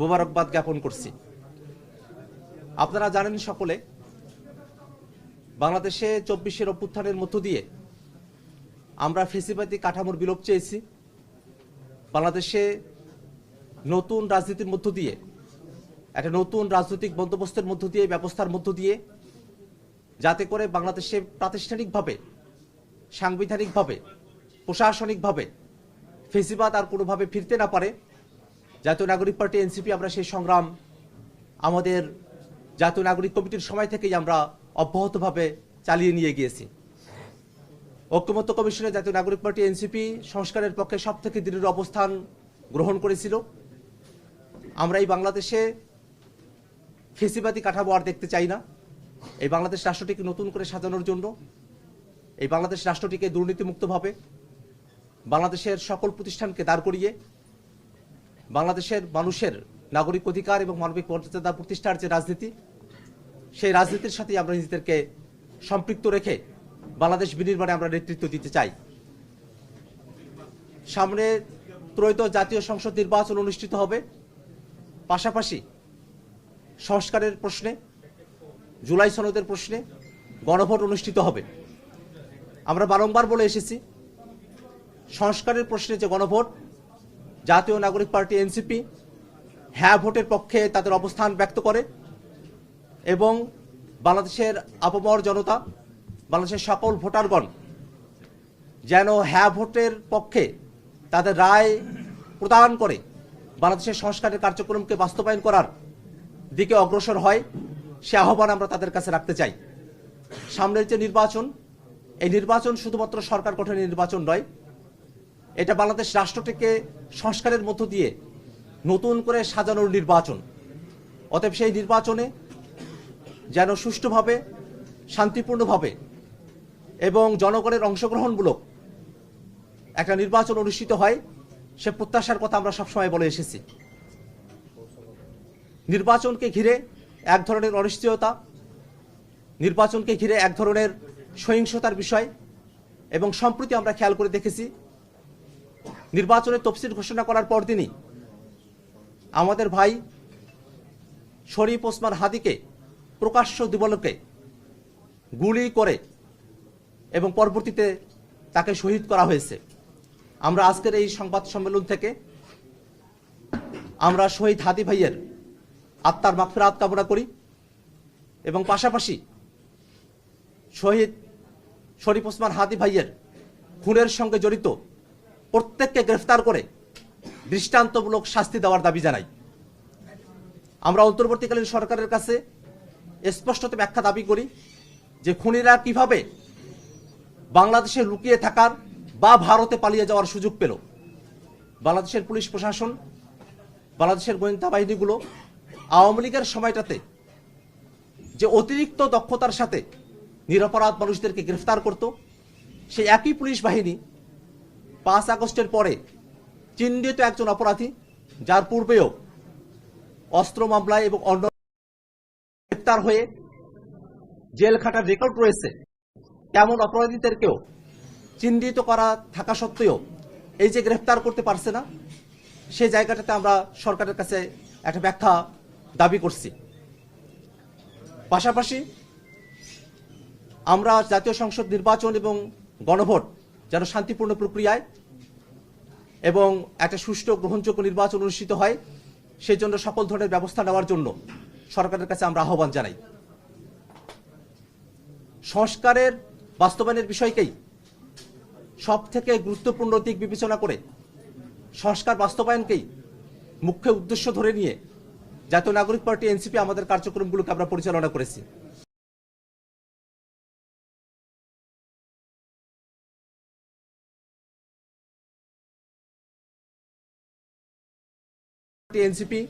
মোবারকবাদ জ্ঞাপন করছি। আপনারা জানেন সকলে, বাংলাদেশে চব্বিশের অভ্যুত্থানের মধ্য দিয়ে আমরা ফেসিবাদী কাঠামোর বিলোপ চেয়েছি। বাংলাদেশে নতুন রাজনীতির মধ্য দিয়ে, একটা নতুন রাজনৈতিক বন্দোবস্তের মধ্য দিয়ে, ব্যবস্থার মধ্য দিয়ে, যাতে করে বাংলাদেশে প্রাতিষ্ঠানিকভাবে, সাংবিধানিকভাবে, প্রশাসনিকভাবে ফেসিবাদ আর কোনোভাবে ফিরতে না পারে। জাতীয় নাগরিক পার্টি, এনসিপি, আমরা সেই সংগ্রাম আমাদের জাতীয় নাগরিক কমিটির সময় থেকেই আমরা অব্যাহতভাবে চালিয়ে নিয়ে গিয়েছি। ঐক্যমত্য কমিশনে জাতীয় নাগরিক পার্টি, এনসিপি সংস্কারের পক্ষে সব থেকে দৃঢ় অবস্থান গ্রহণ করেছিল। আমরা এই বাংলাদেশে ফেসিবাদী কাঠামো আর দেখতে চাই না। এই বাংলাদেশ রাষ্ট্রটিকে নতুন করে সাজানোর জন্য, এই বাংলাদেশ রাষ্ট্রটিকে দুর্নীতিমুক্তভাবে বাংলাদেশের সকল প্রতিষ্ঠানকে দাঁড় করিয়ে বাংলাদেশের মানুষের নাগরিক অধিকার এবং মানবিক মর্যাদা প্রতিষ্ঠার যে রাজনীতি, সেই রাজনীতির সাথে আমরা নিজেদেরকে সম্পৃক্ত রেখে বাংলাদেশ বিনির্মাণে আমরা নেতৃত্ব দিতে চাই। সামনে ত্রয়োদশ জাতীয় সংসদ নির্বাচন অনুষ্ঠিত হবে। পাশাপাশি সংস্কারের প্রশ্নে, জুলাই সনদের প্রশ্নে গণভোট অনুষ্ঠিত হবে। আমরা বারংবার বলে এসেছি, সংস্কারের প্রশ্নে যে গণভোট জাতীয় নাগরিক পার্টি এনসিপি হ্যাঁ ভোটের পক্ষে তাদের অবস্থান ব্যক্ত করে এবং বাংলাদেশের আপামর জনতা, বাংলাদেশের সকল ভোটারগণ যেন হ্যাঁ ভোটের পক্ষে তাদের রায় প্রদান করে বাংলাদেশের সংস্কারের কার্যক্রমকে বাস্তবায়ন করার দিকে অগ্রসর হয়, সে আহ্বান আমরা তাদের কাছে রাখতে চাই। সামনের যে নির্বাচন, এই নির্বাচন শুধুমাত্র সরকার গঠনের নির্বাচন নয় এটা বাংলাদেশ রাষ্ট্রটিকে সংস্কারের মধ্য দিয়ে নতুন করে সাজানোর নির্বাচন। অতএব সেই নির্বাচনে যেন সুষ্ঠুভাবে, শান্তিপূর্ণভাবে এবং জনগণের অংশগ্রহণমূলক একটা নির্বাচন অনুষ্ঠিত হয়, সে প্রত্যাশার কথা আমরা সবসময় বলে এসেছি। নির্বাচনকে ঘিরে এক ধরনের অনিশ্চয়তা, নির্বাচনকে ঘিরে এক ধরনের সহিংসতার বিষয় এবং সম্প্রতি আমরা খেয়াল করে দেখেছি। নির্বাচনের তফসিল ঘোষণা করার পরদিনই আমাদের ভাই শরীফ ওসমান হাদিকে প্রকাশ্য দিবলকে গুলি করে এবং পরবর্তীতে তাকে শহীদ করা হয়েছে। আমরা আজকের এই সংবাদ সম্মেলন থেকে আমরা শহীদ হাদি ভাইয়ের আত্মার মাগফিরাত কামনা করি এবং পাশাপাশি শহীদ শরীফ ওসমান হাদি ভাইয়ের খুনের সঙ্গে জড়িত প্রত্যেককে গ্রেফতার করে দৃষ্টান্তমূলক শাস্তি দেওয়ার দাবি জানাই। আমরা অন্তর্বর্তীকালীন সরকারের কাছে স্পষ্টত ব্যাখ্যা দাবি করি যে খুনিরা কীভাবে বাংলাদেশে লুকিয়ে থাকার বা ভারতে পালিয়ে যাওয়ার সুযোগ পেল। বাংলাদেশের পুলিশ প্রশাসন, বাংলাদেশের গোয়েন্দা বাহিনীগুলো আওয়ামী লীগের সময়টাতে যে অতিরিক্ত দক্ষতার সাথে নিরপরাধ মানুষদেরকে গ্রেফতার করত, সেই একই পুলিশ বাহিনী পাঁচ আগস্টের পরে চিহ্নিত একজন অপরাধী, যার পূর্বেও অস্ত্র মামলায় এবং অন্য গ্রেপ্তার হয়ে জেল খাটার রেকর্ড রয়েছে, তেমন অপরাধীদেরকেও চিহ্নিত করা থাকা সত্ত্বেও এই যে গ্রেফতার করতে পারছে না সেই জায়গাটাতে আমরা সরকারের কাছে একটা ব্যাখ্যা দাবি করছি। পাশাপাশি আমরা জাতীয় সংসদ নির্বাচন এবং গণভোট যেন শান্তিপূর্ণ প্রক্রিয়ায় এবং একটা সুষ্ঠু গ্রহণযোগ্য নির্বাচন অনুষ্ঠিত হয় সেই জন্য সকল ধরনের ব্যবস্থা নেওয়ার জন্য সরকারের কাছে আমরা আহ্বান জানাই। সংস্কারের বাস্তবায়নের বিষয়কেই সব থেকে গুরুত্বপূর্ণ দিক বিবেচনা করে সংস্কার বাস্তবায়নকেই মুখ্য উদ্দেশ্য ধরে নিয়ে জাতীয় নাগরিক পার্টি, এনসিপি আমাদের কার্যক্রমগুলোকে আমরা পরিচালনা করেছি। এনসিপি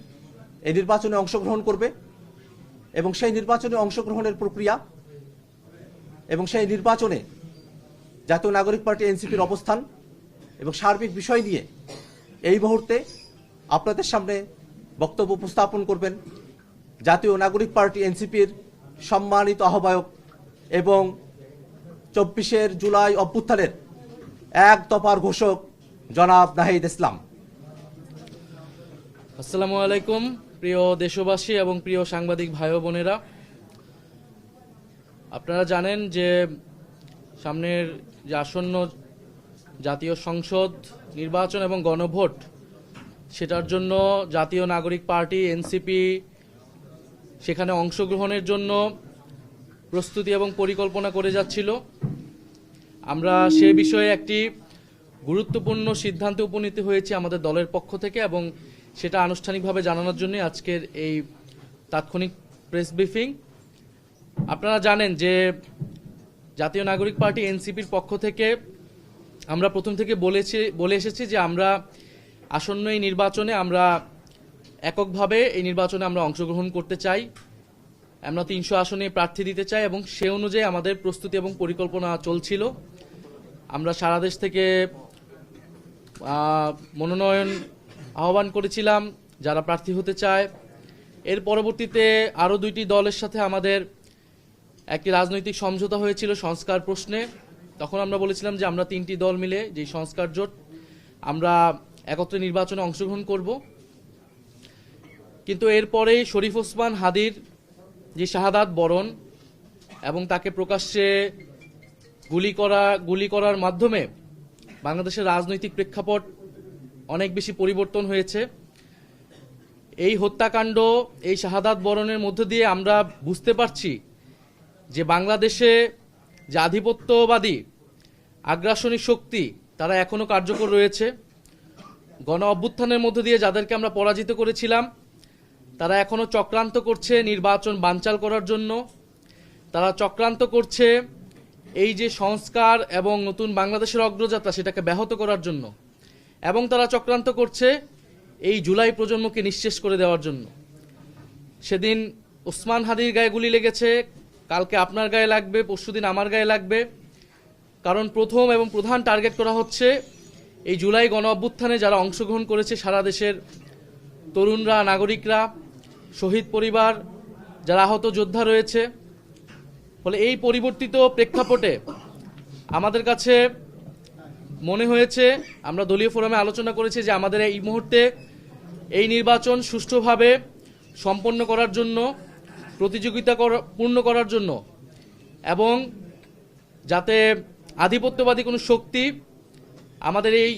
এই নির্বাচনে অংশগ্রহণ করবে এবং সেই নির্বাচনে অংশগ্রহণের প্রক্রিয়া এবং সেই নির্বাচনে জাতীয় নাগরিক পার্টি এনসিপির অবস্থান এবং সার্বিক বিষয় নিয়ে এই মুহূর্তে আপনাদের সামনে বক্তব্য উপস্থাপন করবেন জাতীয় নাগরিক পার্টি এনসিপির সম্মানিত আহ্বায়ক এবং চব্বিশের জুলাই অভ্যুত্থানের এক দফার ঘোষক জনাব নাহিদ ইসলাম। আসসালামু আলাইকুম, প্রিয় দেশবাসী এবং প্রিয় সাংবাদিক ভাই বোনেরা। আপনারা জানেন যে সামনের যে আসন্ন জাতীয় সংসদ নির্বাচন এবং গণভোট, সেটার জন্য জাতীয় নাগরিক পার্টি, এনসিপি, সেখানে অংশগ্রহণের জন্য প্রস্তুতি এবং পরিকল্পনা করে যাচ্ছিল। আমরা সে বিষয়ে একটি গুরুত্বপূর্ণ সিদ্ধান্তে উপনীত হয়েছি আমাদের দলের পক্ষ থেকে এবং সেটা আনুষ্ঠানিকভাবে জানানোর জন্য আজকের এই তাৎক্ষণিক প্রেস ব্রিফিং। আপনারা জানেন যে জাতীয় নাগরিক পার্টি এনসিপির পক্ষ থেকে আমরা প্রথম থেকে বলেছি, বলে এসেছি যে আমরা আসন্ন এই নির্বাচনে আমরা এককভাবে এই নির্বাচনে আমরা অংশগ্রহণ করতে চাই। আমরা তিনশো আসনে প্রার্থী দিতে চাই এবং সে অনুযায়ী আমাদের প্রস্তুতি এবং পরিকল্পনা চলছিল। আমরা সারা দেশ থেকে মনোনয়ন আহ্বান করেছিলাম যারা প্রার্থী হতে চায়। এর পরবর্তীতে আরও দুইটি দলের সাথে আমাদের একটি রাজনৈতিক সমঝোতা হয়েছিল সংস্কার প্রশ্নে। তখন আমরা বলেছিলাম যে আমরা তিনটি দল মিলে যে সংস্কার জোট, আমরা একত্রে নির্বাচনে অংশগ্রহণ করব। কিন্তু এরপরেই শরীফ ওসমান হাদির যে শাহাদাত বরণ এবং তাকে প্রকাশ্যে গুলি করা, গুলি করার মাধ্যমে বাংলাদেশের রাজনৈতিক প্রেক্ষাপট অনেক বেশি পরিবর্তন হয়েছে। এই হত্যাকাণ্ড, এই শাহাদাত বরণের মধ্য দিয়ে আমরা বুঝতে পারছি যে বাংলাদেশে যে আধিপত্যবাদী, আগ্রাসনী শক্তি, তারা এখনও কার্যকর রয়েছে। গণ অভ্যুত্থানের মধ্য দিয়ে যাদেরকে আমরা পরাজিত করেছিলাম, তারা এখনও চক্রান্ত করছে নির্বাচন বানচাল করার জন্য। তারা চক্রান্ত করছে এই যে সংস্কার এবং নতুন বাংলাদেশের অগ্রযাত্রা, সেটাকে ব্যাহত করার জন্য। এবং তারা চক্রান্ত করছে এই জুলাই প্রজন্মকে নিঃশেষ করে দেওয়ার জন্য। সেদিন ওসমান হাদির গায়ে গুলি লেগেছে, কালকে আপনার গায়ে লাগবে পরশুদিন আমার গায়ে লাগবে। কারণ প্রথম এবং প্রধান টার্গেট করা হচ্ছে এই জুলাই গণ অভ্যুত্থানে যারা অংশগ্রহণ করেছে সারা দেশের তরুণরা, নাগরিকরা, শহীদ পরিবার, যারা আহত যোদ্ধা রয়েছে। ফলে এই পরিবর্তিত প্রেক্ষাপটে আমাদের কাছে মনে হয়েছে, আমরা দলীয় ফোরামে আলোচনা করেছি যে আমাদের এই মুহূর্তে এই নির্বাচন সুষ্ঠুভাবে সম্পন্ন করার জন্য, প্রতিযোগিতা পূর্ণ করার জন্য এবং যাতে আধিপত্যবাদী কোনো শক্তি আমাদের এই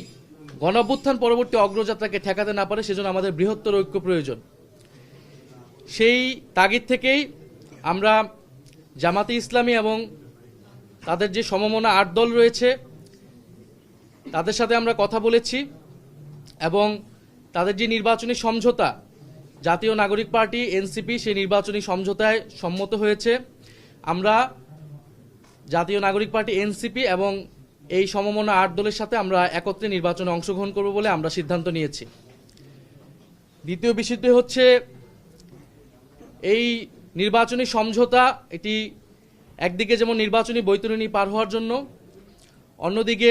গণঅভ্যুত্থান পরবর্তী অগ্রযাত্রাকে ঠেকাতে না পারে, সেজন্য আমাদের বৃহত্তর ঐক্য প্রয়োজন। সেই তাগিদ থেকেই আমরা জামাতে ইসলামী এবং তাদের যে সমমনা আট দল রয়েছে তাদের সাথে আমরা কথা বলেছি এবং তাদের যে নির্বাচনী সমঝোতা, জাতীয় নাগরিক পার্টি, এনসিপি, সেই নির্বাচনী সমঝোতায় সম্মত হয়েছে। আমরা জাতীয় নাগরিক পার্টি, এনসিপি এবং এই সমমনা আট দলের সাথে আমরা একত্রে নির্বাচনে অংশগ্রহণ করব বলে আমরা সিদ্ধান্ত নিয়েছি। দ্বিতীয় বিষয়টি হচ্ছে, এই নির্বাচনী সমঝোতা এটি একদিকে যেমন নির্বাচনী বৈতরণী পার হওয়ার জন্য, অন্যদিকে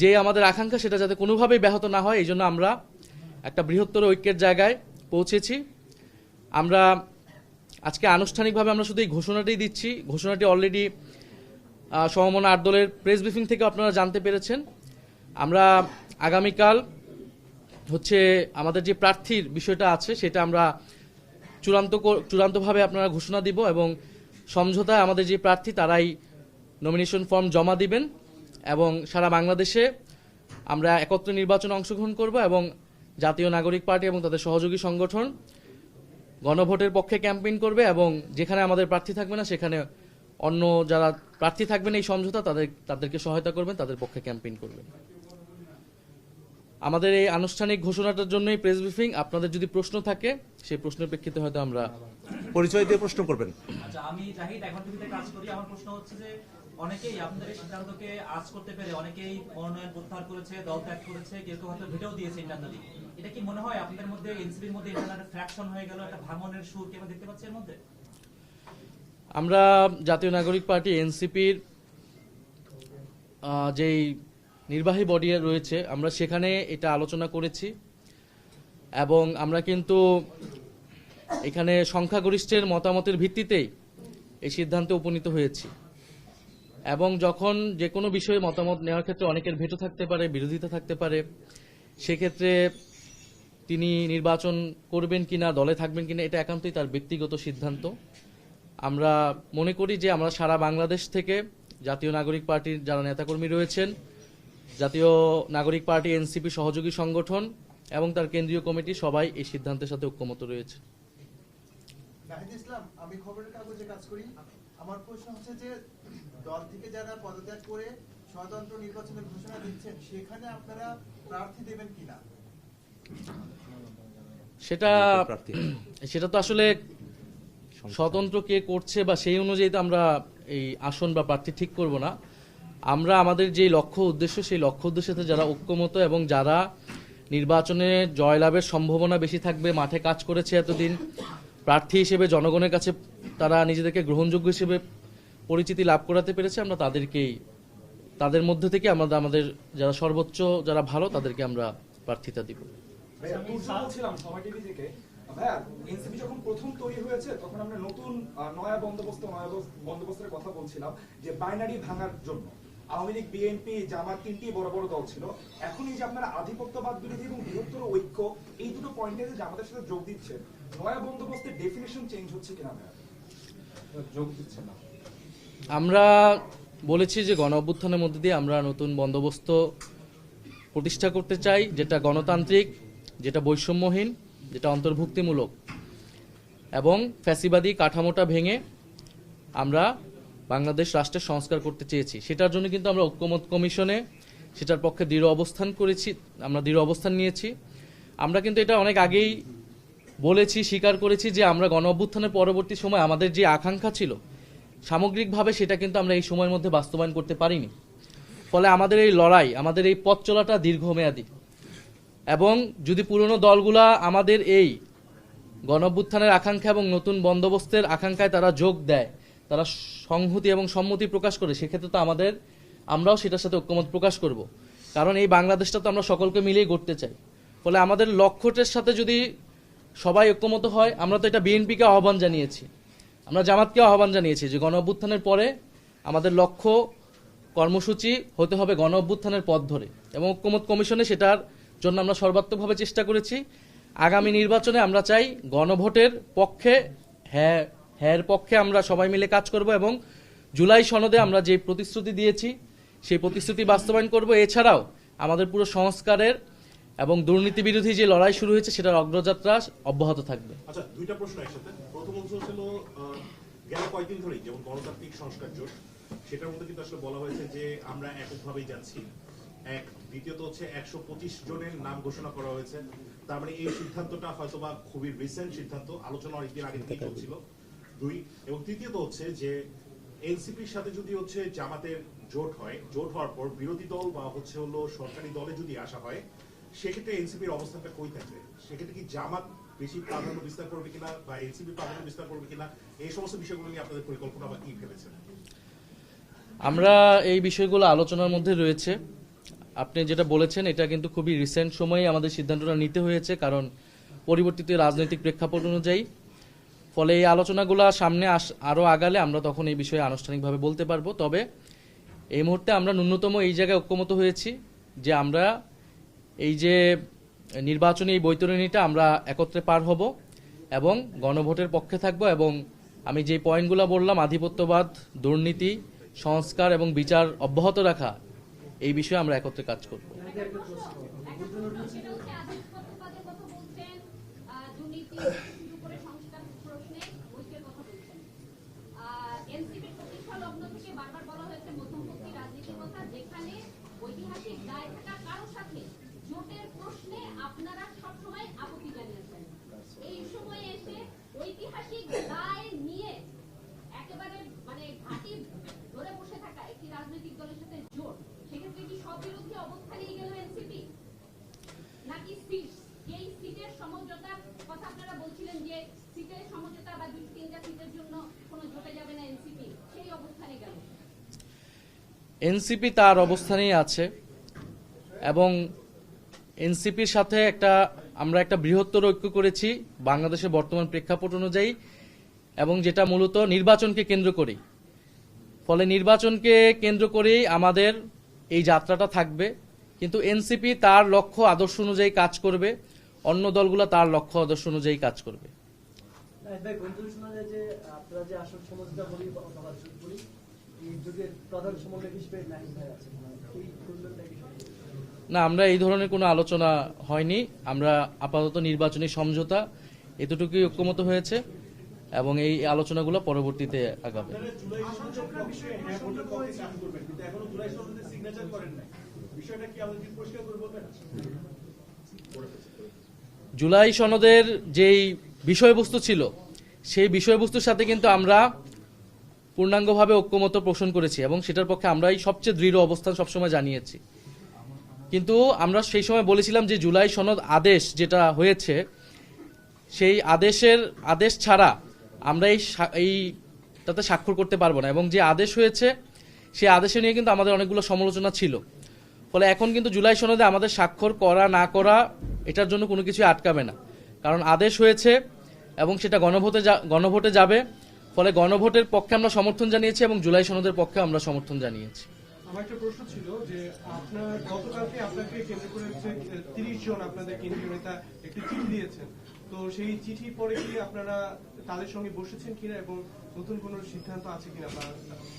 যে আমাদের আকাঙ্ক্ষা সেটা যাতে কোনোভাবেই ব্যাহত না হয় এই জন্য আমরা একটা বৃহত্তর ঐক্যের জায়গায় পৌঁছেছি। আমরা আজকে আনুষ্ঠানিকভাবে আমরা শুধু এই ঘোষণাটাই দিচ্ছি, ঘোষণাটি অলরেডি সমমনা আট দলের প্রেস ব্রিফিং থেকে আপনারা জানতে পেরেছেন। আমরা আগামীকাল হচ্ছে আমাদের যে প্রার্থীর বিষয়টা আছে, সেটা আমরা চূড়ান্ত চূড়ান্তভাবে আপনারা ঘোষণা দিব এবং সমঝোতায় আমাদের যে প্রার্থী, তারাই নমিনেশন ফর্ম জমা দিবেন। এবং সারা বাংলাদেশে আমরা একত্রে নির্বাচনে অংশগ্রহণ করব এবং জাতীয় নাগরিক পার্টি এবং তাদের সহযোগী সংগঠন গণভোটের পক্ষে ক্যাম্পেইন করবে এবং যেখানে আমাদের প্রার্থী থাকবে না সেখানে অন্য যারা প্রার্থী থাকবেন এই সমঝোতা তাদের তাদেরকে সহায়তা করবেন তাদের পক্ষে ক্যাম্পেইন করবেন। আমাদের এই আনুষ্ঠানিক ঘোষণাটার জন্যই প্রেস ব্রিফিং। আপনাদের যদি প্রশ্ন থাকে সেই প্রশ্নের প্রেক্ষিতে হয়তো আমরা পরিচয় দিয়ে প্রশ্ন করবেন। আচ্ছা আমি জাহিদ এখন টিভিতে কাজ করি। আমার প্রশ্ন হচ্ছে যে অনেকেই আপনাদের সিদ্ধান্তকে আজ করতে পেরে অনেকেই মনোনয়ন প্রত্যাহার করেছে, দল ত্যাগ করেছে, কেউ কেউ হয়তো ভেটেও দিয়েছে ইন্টারনালি এটা কি মনে হয় আপনাদের মধ্যে, এনসিপির মধ্যে ইন্টারনাল ফ্র্যাকশন হয়ে গেল, একটা ভাঙনের সুর কি দেখতে পাচ্ছি এর মধ্যে? আমরা জাতীয় নাগরিক পার্টি, এনসিপির যেই নির্বাহী বডি রয়েছে, আমরা সেখানে এটা আলোচনা করেছি। এবং আমরা কিন্তু এখানে সংখ্যাগরিষ্ঠের মতামতের ভিত্তিতেই এই সিদ্ধান্তে উপনীত হয়েছি। এবং যখন যে কোনো বিষয়ে মতামত নেওয়ার ক্ষেত্রে অনেকের ভেটো থাকতে পারে, বিরোধিতা থাকতে পারে, সেক্ষেত্রে তিনি নির্বাচন করবেন কিনা, দলে থাকবেন কিনা, এটা একান্তই তার ব্যক্তিগত সিদ্ধান্ত। আমরা মনে করি যে আমরা সারা বাংলাদেশ থেকে জাতীয় নাগরিক পার্টির যারা নেতাকর্মী রয়েছেন, জাতীয় নাগরিক পার্টি, এনসিপি সহযোগী সংগঠন এবং তার কেন্দ্রীয় কমিটি সবাই এই সিদ্ধান্তের সাথে ঐক্যমত রয়েছে। আমি খবরের কাগজে কাজ করি। আমার প্রশ্ন হচ্ছে যে দল থেকে যারা পদত্যাগ করে স্বতন্ত্র নির্বাচনের ঘোষণা দিচ্ছেন সেখানে আপনারা প্রার্থী দেবেন কিনা? সেটা সেটা তো আসলে স্বতন্ত্র কে করছে বা সেই অনুযায়ী তো আমরা এই আসন বা প্রার্থী ঠিক করব না। আমরা আমাদের যে লক্ষ্য উদ্দেশ্য সেই লক্ষ্য উদ্দেশ্যে যারা ঐক্যমত এবং যারা নির্বাচনে জয়লাভের সম্ভাবনা বেশি থাকবে মাঠে কাজ করেছে এতদিন প্রার্থী হিসেবে জনগণের কাছে তারা নিজেদেরকে গ্রহণযোগ্য হিসেবে পরিচিতি লাভ করাতে পেরেছে আমরা তাদেরকেই তাদের মধ্যে থেকে আমরা আমাদের যারা সর্বোচ্চ যারা ভালো তাদেরকে আমরা প্রার্থিতা দিব। ভাইয়া এনসিপি যখন প্রথম তৈরি হয়েছে তখন আমরা নতুন নয়া বন্দোবস্ত নয়া বন্দোবস্তের কথা বলছিলাম যে বাইনারি ভাঙার জন্য। আওয়ামী লীগ বিএনপি জামাত তিনটি বড় বড় দল ছিল। এখন এই যে আপনারা আধিপত্যবাদ বিরোধী এবং বৃহত্তর ঐক্য এই দুটো পয়েন্টে যে জামাতের সাথে যোগ দিচ্ছে নয়া বন্দোবস্তের ডেফিনেশন চেঞ্জ হচ্ছে কিনা ভাইয়া? যোগ দিচ্ছে না। আমরা বলেছি যে গণ অভ্যুত্থানের মধ্যে দিয়ে আমরা নতুন বন্দোবস্ত প্রতিষ্ঠা করতে চাই, যেটা গণতান্ত্রিক, যেটা বৈষম্যহীন, যেটা অন্তর্ভুক্তিমূলক। এবং ফ্যাসিবাদী কাঠামোটা ভেঙে আমরা বাংলাদেশ রাষ্ট্রের সংস্কার করতে চেয়েছি। সেটার জন্য কিন্তু আমরা ঐক্যমত কমিশনে সেটার পক্ষে দৃঢ় অবস্থান করেছি, আমরা দৃঢ় অবস্থান নিয়েছি। আমরা কিন্তু এটা অনেক আগেই বলেছি, স্বীকার করেছি যে আমরা গণ অভ্যুত্থানের পরবর্তী সময় আমাদের যে আকাঙ্ক্ষা ছিল সামগ্রিকভাবে সেটা কিন্তু আমরা এই সময়ের মধ্যে বাস্তবায়ন করতে পারিনি। ফলে আমাদের এই লড়াই, আমাদের এই পথ চলাটা দীর্ঘমেয়াদী। এবং যদি পুরনো দলগুলা আমাদের এই গণভ্যুত্থানের আকাঙ্ক্ষা এবং নতুন বন্দোবস্তের আকাঙ্ক্ষায় তারা যোগ দেয়, তারা সংহতি এবং সম্মতি প্রকাশ করে, সেক্ষেত্রে তো আমাদের, আমরাও সেটার সাথে ঐক্যমত প্রকাশ করব। কারণ এই বাংলাদেশটা তো আমরা সকলকে মিলেই গড়তে চাই। ফলে আমাদের লক্ষ্যটার সাথে যদি সবাই ঐক্যমত হয়, আমরা তো এটা বিএনপিকে আহ্বান জানিয়েছি। আমরা জামাতকে আহ্বান জানিয়েছি যে গণ অভ্যুত্থানের পরে আমাদের লক্ষ্য কর্মসূচি হতে হবে গণ অভ্যুত্থানের পথ ধরে এবং ঐক্যমত কমিশনে সেটার জন্য আমরা সর্বাত্মকভাবে চেষ্টা করেছি। আগামী নির্বাচনে আমরা চাই গণভোটের পক্ষে হ্যাঁ হ্যাঁ পক্ষে আমরা সবাই মিলে কাজ করব এবং জুলাই সনদে আমরা যে প্রতিশ্রুতি দিয়েছি, সেই প্রতিশ্রুতি বাস্তবায়ন করব। এছাড়াও আমাদের পুরো সংস্কারের এবং দুর্নীতি বিরোধী যে লড়াই শুরু হয়েছে, সেটার অগ্রযাত্রা অব্যাহত থাকবে। আচ্ছা দুইটা প্রশ্ন একসাথে। প্রথম অংশ ছিল গেল কয়েকদিন ধরেই যেমন গণতান্ত্রিক সংস্কার জোট, সেটার মধ্যে কিন্তু আসলে বলা হয়েছে যে আমরা এককভাবেই যাচ্ছি। এক, দ্বিতীয়ত হচ্ছে একশো পঁচিশ জনের নাম ঘোষণা করা হয়েছে। তার মানে এই সিদ্ধান্তটা হয়তোবা খুবই রিসেন্ট সিদ্ধান্ত, আলোচনা অনেকদিন আগে থেকেই চলছিল। দুই, এবং তৃতীয়ত হচ্ছে যে এনসিপির সাথে যদি হচ্ছে জামাতের জোট হয়, জোট হওয়ার পর বিরোধী দল বা হচ্ছে হলো সরকারি দলে যদি আসা হয়, সেক্ষেত্রে এনসিপির অবস্থানটা কই থাকবে? সেক্ষেত্রে কি জামাত বেশি প্রাধান্য বিস্তার করবে কিনা বা এনসিপি প্রাধান্য বিস্তার করবে কিনা, এই সমস্ত বিষয়গুলো নিয়ে আপনাদের পরিকল্পনা বা কি ভেবেছেন? আমরা এই বিষয়গুলো আলোচনার মধ্যে রয়েছে। আপনি যেটা বলেছেন, এটা কিন্তু খুবই রিসেন্ট সময়ে আমাদের সিদ্ধান্তটা নিতে হয়েছে, কারণ পরিবর্তিত রাজনৈতিক প্রেক্ষাপট অনুযায়ী। ফলে এই আলোচনাগুলো সামনে আস আরও আগালে আমরা তখন এই বিষয়ে আনুষ্ঠানিকভাবে বলতে পারব। তবে এই মুহূর্তে আমরা ন্যূনতম এই জায়গায় ঐক্যমত হয়েছি যে আমরা এই যে নির্বাচনী এই বৈতরণীটা আমরা একত্রে পার হব এবং গণভোটের পক্ষে থাকব এবং আমি যে পয়েন্টগুলো বললাম, আধিপত্যবাদ, দুর্নীতি, সংস্কার এবং বিচার অব্যাহত রাখা, এই বিষয়ে আমরা একত্রে কাজ করব। দুর্নীতি শুরু করে সংস্কার প্রশ্নে ঐক্যের কথা বলছেন। আহ, NCP র প্রতিষ্ঠা লগ্ন থেকে বারবার বলা হয়েছে মধ্যমপন্থী রাজনীতির কথা, যেখানে ঐতিহাসিক দায় থাকা কারও সাথে জোটের প্রশ্নে আপনারা সবসময় আপত্তি জানিয়েছেন। এই সময়ে এসে ঐতিহাসিক দায় নিয়ে একেবারে মানে ঘাঁটি ধরে বসে থাকা সিটের সমঝোতা বা দুই তিনটা সিটের জন্য কোনো জোটে যাবে না এনসিপি সেই অবস্থানে গেল এনসিপি তার অবস্থানেই আছে এবং এনসিপির সাথে একটা, আমরা একটা বৃহত্তর ঐক্য করেছি বাংলাদেশের বর্তমান প্রেক্ষাপট অনুযায়ী এবং যেটা মূলত নির্বাচনকে কেন্দ্র করেই। ফলে নির্বাচনকে কেন্দ্র করেই আমাদের এই যাত্রাটা থাকবে। কিন্তু এনসিপি তার লক্ষ্য আদর্শ অনুযায়ী কাজ করবে, অন্য দলগুলো তার লক্ষ্য আদর্শ অনুযায়ী কাজ করবে। না, আমরা এই ধরনের কোনো আলোচনা হয়নি। আমরা আপাতত নির্বাচনী সমঝোতা এতটুকুই ঐক্যমত হয়েছে এবং এই আলোচনাগুলো পরবর্তীতে আগাবে। জুলাই সনদের যেই বিষয়বস্তু ছিল, সেই বিষয়বস্তুর সাথে কিন্তু আমরা পূর্ণাঙ্গভাবে ঐক্যমত পোষণ করেছি এবং সেটার পক্ষে আমরাই সবচেয়ে দৃঢ় অবস্থান সবসময় জানিয়েছি। কিন্তু আমরা সেই সময় বলেছিলাম যে জুলাই সনদ আদেশ যেটা হয়েছে, সেই আদেশের, আদেশ ছাড়া আমরা এই এই তাতে স্বাক্ষর করতে পারব না এবং যে আদেশ হয়েছে, সেই আদেশে নিয়ে কিন্তু আমাদের অনেকগুলো সমালোচনা ছিল। ফলে এখন কিন্তু জুলাই সনদে আমাদের স্বাক্ষর করা, না করা, এটার জন্য কোনো কিছু আটকাবে না। কারণ আদেশ হয়েছে এবং সেটা গণভোটে গণভোটে যাবে ফলে গণভোটের পক্ষে আমরা সমর্থন জানিয়েছি এবং জুলাই সনদের পক্ষে আমরা সমর্থন জানিয়েছি। আমার একটা প্রশ্ন ছিল যে আপনার গতকালকে আপনাকে কেন্দ্র করে তিরিশ জন আপনাদের কেন্দ্রীয় নেতা একটি চিঠি দিয়েছেন। তো সেই চিঠি পরে কি আপনারা তাদের সঙ্গে বসেছেন কিনা এবং নতুন কোনো সিদ্ধান্ত আছে কিনা বা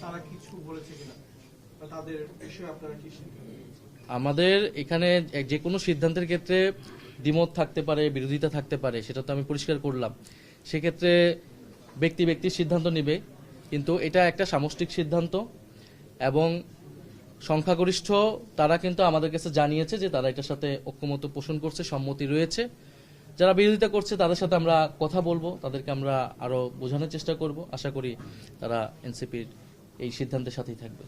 তারা কিছু বলেছে কিনা? তাদের বিষয়ে আপনারা কি আমাদের এখানে যে কোনো সিদ্ধান্তের ক্ষেত্রে দ্বিমত থাকতে পারে বিরোধিতা থাকতে পারে সেটা তো আমি পরিষ্কার করলাম। সেক্ষেত্রে ব্যক্তি ব্যক্তির সিদ্ধান্ত নেবে, কিন্তু এটা একটা সামষ্টিক সিদ্ধান্ত এবং সংখ্যাগরিষ্ঠ তারা কিন্তু আমাদের কাছে জানিয়েছে যে তারা এটার সাথে ঐক্যমত পোষণ করছে, সম্মতি রয়েছে। যারা বিরোধিতা করছে, তাদের সাথে আমরা কথা বলব, তাদেরকে আমরা আরও বোঝানোর চেষ্টা করব। আশা করি তারা এনসিপির এই সিদ্ধান্তের সাথেই থাকবে।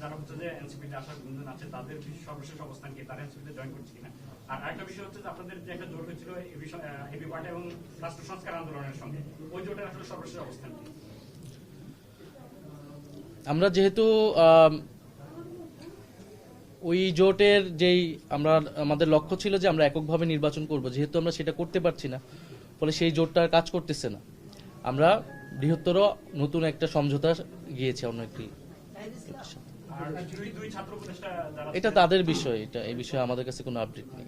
যারা হচ্ছে যে এনসিপিতে আসার গুঞ্জন আছে তাদের সর্বশেষ অবস্থান কি তারা এনসিপিতে জয়েন করছে কিনা? আর আরেকটা বিষয় হচ্ছে যে আপনাদের যে একটা জোট হয়েছিল এবি পার্টি এবং রাষ্ট্র সংস্কার আন্দোলনের সঙ্গে ওই জোটের আসলে সর্বশেষ অবস্থান কি? আমরা যেহেতু ওই জোটের যেই আমরা আমাদের লক্ষ্য ছিল যে আমরা এককভাবে নির্বাচন করব যেহেতু আমরা সেটা করতে পারছি না ফলে সেই জোটটা আর কাজ করতেছে না। আমরা বৃহত্তর নতুন একটা সমঝোতা গিয়েছে অন্য একটি এটা তাদের বিষয়, এটা এই বিষয়ে আমাদের কাছে কোনো আপডেট নেই।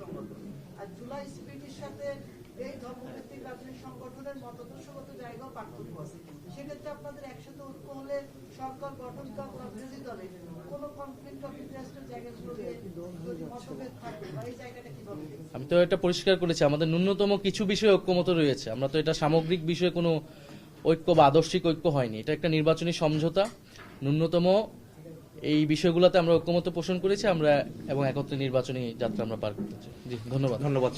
সংগঠন। আর জুলাই সাথে এই ধর্মভিত্তিক সংগঠনের পার্থক্য আছে। সেক্ষেত্রে আপনাদের একসাথে ঐক্য হলে সরকার গঠন বিরোধী কোনো কনফ্লিক্ট ইন্টারেস্টের জায়গাগুলোতে যদি মতভেদ থাকে বা এই জায়গাটা কীভাবে দেখছেন? আমি তো এটা পরিষ্কার করেছি, আমাদের ন্যূনতম কিছু বিষয়ে ঐক্যমত রয়েছে। আমরা তো এটা সামগ্রিক বিষয়ে কোনো ঐক্য বা আদর্শিক ঐক্য হয়নি। এটা একটা নির্বাচনী সমঝোতা। ন্যূনতম এই বিষয়গুলোতে আমরা ঐক্যমত পোষণ করেছি, আমরা এবং একত্রে নির্বাচনী যাত্রা আমরা পার করতেছি জি, ধন্যবাদ। ধন্যবাদ